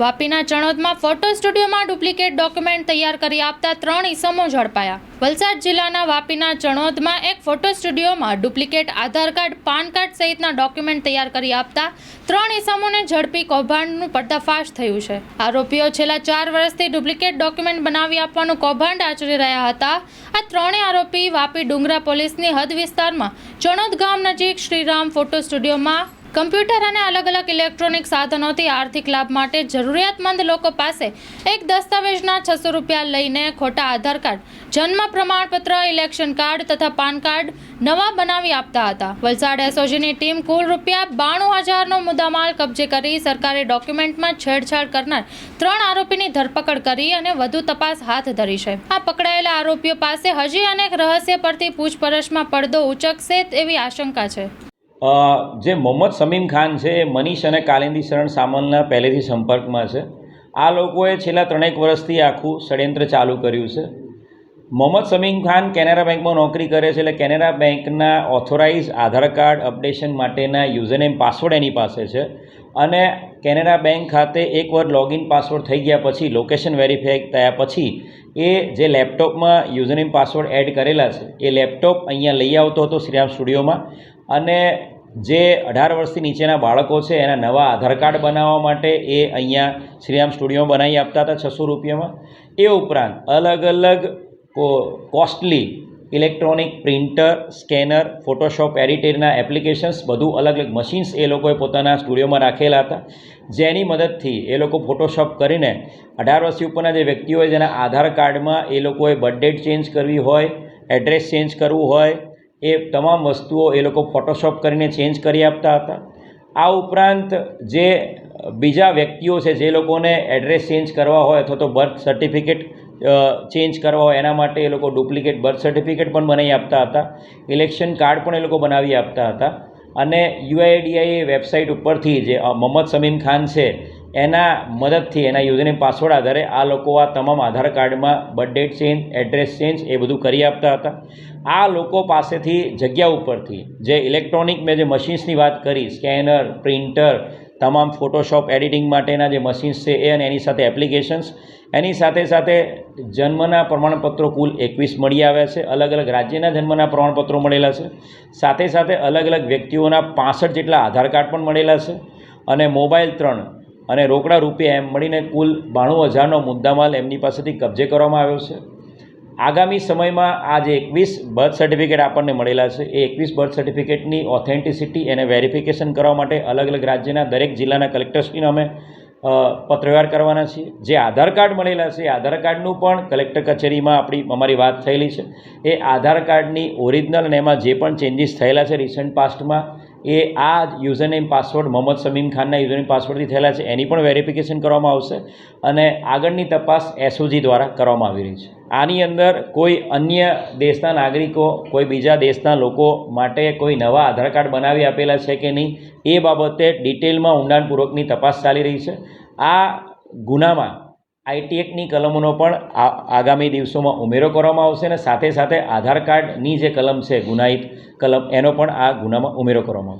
વાપીના ચણોદમાં ફોટો સ્ટુડિયોમાં duplicate document તૈયાર કરી આપતા ત્રણ ઈસમો ઝડપાયા. વલસાડ જિલ્લાના વાપીના ચણોદમાં એક ફોટો સ્ટુડિયોમાં duplicate Aadhaar card, PAN card સહિતના ડોક્યુમેન્ટ તૈયાર કરી આપતા ત્રણ ઈસમોને ઝડપી કૌભાંડનું પર્દાફાશ થયું છે. આરોપીઓ છેલ્લા ચાર વર્ષથી ડુપ્લિકેટ ડોક્યુમેન્ટ બનાવી આપવાનું કૌભાંડ આચરી રહ્યા હતા. આ ત્રણેય આરોપી વાપી ડુંગરા પોલીસની હદ વિસ્તારમાં ચણોદ ગામ નજીક શ્રીરામ ફોટો સ્ટુડિયોમાં કમ્પ્યુટર અને અલગ અલગ ઇલેક્ટ્રોનિક સાધનોથી આર્થિક લાભ માટે જરૂરિયાતમંદ લોકો પાસે એક દસ્તાવેજના છસો રૂપિયા લઈને ખોટા આધાર કાર્ડ, જન્મ પ્રમાણપત્ર, ઇલેક્શન કાર્ડ તથા પાન કાર્ડ નવા બનાવી આપતા હતા. વલસાડ એસઓજીની ટીમ કુલ રૂપિયા બાણું હજારનો મુદ્દામાલ કબજે કરી સરકારી ડોક્યુમેન્ટમાં છેડછાડ કરનાર ત્રણ આરોપીની ધરપકડ કરી અને વધુ તપાસ હાથ ધરી છે. આ પકડાયેલા આરોપીઓ પાસે હજી અનેક રહસ્ય પરથી પૂછપરછમાં પડદો ઉચકશે તેવી આશંકા છે. જે મોહમ્મદ સમીમ ખાન છે, એ મનીષ અને કાલિંદી શરણ સામલના પહેલેથી સંપર્કમાં છે. આ લોકોએ છેલ્લા ત્રણેક વર્ષથી આખું ષડયંત્ર ચાલુ કર્યું છે. મોહમ્મદ સમીમ ખાન કેનેરા બેંકમાં નોકરી કરે છે એટલે કેનેરા બેંકના ઓથોરાઇઝ, આધાર કાર્ડ અપડેશન માટેના યુઝરનેમ, પાસવર્ડ એની પાસે છે. અને કેનેરા બેંક ખાતે એકવાર લોગિન પાસવર્ડ થઈ ગયા પછી, લોકેશન વેરીફાઈ થયા પછી, એ જે લેપટોપમાં યુઝરનેમ, પાસવર્ડ એડ કરેલા છે, એ લેપટોપ અહીંયા લઈ આવતો હતો શ્રીરામ સ્ટુડિયોમાં. અને જે અઢાર વર્ષથી નીચેના બાળકો છે, એના નવા આધાર કાર્ડ બનાવવા માટે એ અહીંયા શ્રીરામ સ્ટુડિયોમાં બનાવી આપતા હતા છસો રૂપિયામાં. એ ઉપરાંત અલગ અલગ costly electronic printer, scanner, Photoshop, એડિટરના applications, બધું અલગ અલગ મશીન્સ એ લોકોએ પોતાના સ્ટુડિયોમાં રાખેલા હતા. જેની મદદથી એ લોકો ફોટોશોપ કરીને અઢાર વર્ષથી ઉપરના જે વ્યક્તિઓ હોય જેના આધાર કાર્ડમાં એ લોકોએ બર્થડેટ ચેન્જ કરવી હોય, એડ્રેસ ચેન્જ કરવું હોય એ તમામ વસ્તુઓ એ લોકો ફોટોશોપ કરીને ચેન્જ કરી આપતા હતા. આ ઉપરાંત જે બીજા વ્યક્તિઓ છે, જે લોકોને એડ્રેસ ચેન્જ કરવા હોય અથવા તો બર્થ સર્ટિફિકેટ ચેન્જ કરવા હોય, એના માટે એ લોકો ડુપ્લિકેટ બર્થ સર્ટિફિકેટ પણ બનાવી આપતા હતા. ઇલેક્શન કાર્ડ પણ એ લોકો બનાવી આપતા હતા. અને યુઆઈડીઆઈ વેબસાઇટ ઉપરથી જે મોહમ્મદ સમીમ ખાન છે એના મદદથી, એના યુઝરનેમ પાસવર્ડ આધારે આ લોકો આ તમામ આધાર કાર્ડમાં birth date change address change એ બધું કરી આપતા હતા. આ લોકો પાસેથી જગ્યા ઉપરથી જે ઇલેક્ટ્રોનિક મેં જે મશીન્સની વાત કરી સ્કેનર પ્રિન્ટર તમામ ફોટોશોપ એડિટિંગ માટેના જે મશીન્સ છે એ અને એની સાથે એપ્લિકેશન્સ એની સાથે સાથે જન્મના પ્રમાણપત્રો કુલ એકવીસ મળી આવ્યા છે. અલગ અલગ રાજ્યના જન્મના પ્રમાણપત્રો મળેલા છે. સાથે સાથે અલગ અલગ વ્યક્તિઓના પાસઠ જેટલા આધાર કાર્ડ પણ મળેલા છે. અને મોબાઈલ ત્રણ અને રોકડા રૂપિયા એમ મળીને કુલ બાણું હજારનો મુદ્દામાલ એમની પાસેથી કબજે કરવામાં આવ્યો છે. આગામી સમયમાં આ જે એકવીસ બર્થ સર્ટિફિકેટ આપણને મળેલા છે, એ એકવીસ બર્થ સર્ટિફિકેટની ઓથેન્ટિસિટી એને વેરિફિકેશન કરવા માટે અલગ અલગ રાજ્યના દરેક જિલ્લાના કલેક્ટરશ્રીને અમે પત્રવ્યવહાર કરવાના છીએ. જે આધાર કાર્ડ મળેલા છે, એ આધાર કાર્ડનું પણ કલેક્ટર કચેરીમાં આપણી, અમારી વાત થયેલી છે. એ આધાર કાર્ડની ઓરિજિનલ અને એમાં જે પણ ચેન્જીસ થયેલા છે રિસન્ટ પાસ્ટમાં એ આ યુઝરનેમ પાસવર્ડ મોહમ્મદ સમીમ ખાનના યુઝરનેમ પાસવર્ડથી થયેલા છે. એની પણ વેરિફિકેશન કરવામાં આવશે અને આગળની તપાસ એસઓજી દ્વારા કરવામાં આવી રહી છે. આની અંદર કોઈ અન્ય દેશના નાગરિકો, કોઈ બીજા દેશના લોકો માટે કોઈ નવા આધાર કાર્ડ બનાવી આપેલા છે કે નહીં, એ બાબતે ડિટેલમાં ઊંડાણપૂર્વકની તપાસ ચાલી રહી છે. આ ગુનામાં આઈટી એક્ટની કલમોનો પણ આગામી દિવસોમાં ઉમેરો કરવામાં આવશે અને સાથે સાથે આધાર કાર્ડની જે કલમ છે ગુનાહિત કલમ, એનો પણ આ ગુનામાં ઉમેરો કરવામાં આવશે.